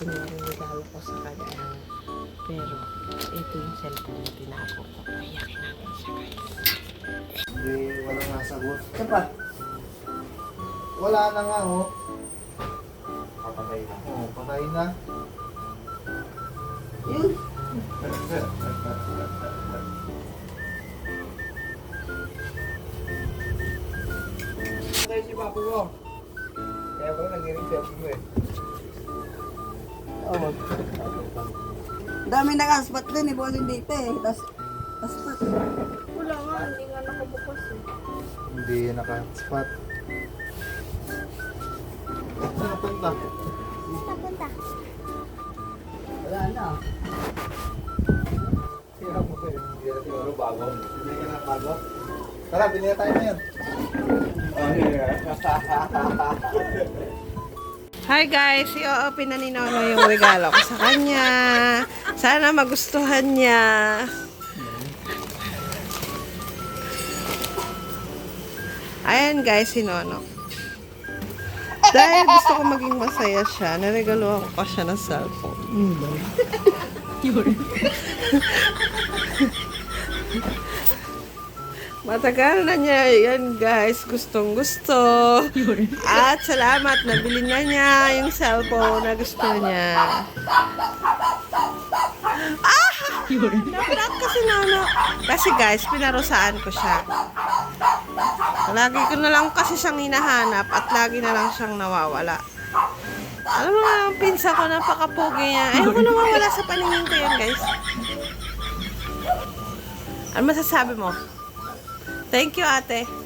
Pero, ito yung cellphone na tinago ko. Iyakin natin siya guys. Hindi, walang nasagot. Ito pa. Wala na nga, oh. Kapatay na. Oh, patay na. Yun. Patay si papo mo. Kaya pala nag-ring selfie mo eh. Oh. Dami na aspat din eh, boling dito eh. Tas, aspat. Wala nga, hindi nga nakabukas eh. Hindi naka-spot. Saan punta? Napunta. Wala na. Hirap mo eh. Hindi na siguro bago. Hindi ka na bago? Tara, binili tayo na yun. Hi guys! I-open na ni Nono yung regalo ko sa kanya. Sana magustuhan niya. Ayan guys, si Nono. Dahil gusto ko maging masaya siya, naregaluhan ko pa siya ng cellphone. Matagal na niya yan guys, gustong gusto. At salamat, nabili na niya yung cellphone na gusto niya. Ah! Naprank kasi nono. Kasi guys, pinarosaan ko siya. Lagi ko na lang kasi siyang hinahanap at lagi na lang siyang nawawala. Alam mo nga, pinsa ko, napakapogi niya. Ayaw ko nawawala sa paningin ko yan, guys. Ano masasabi mo? Thank you, ate.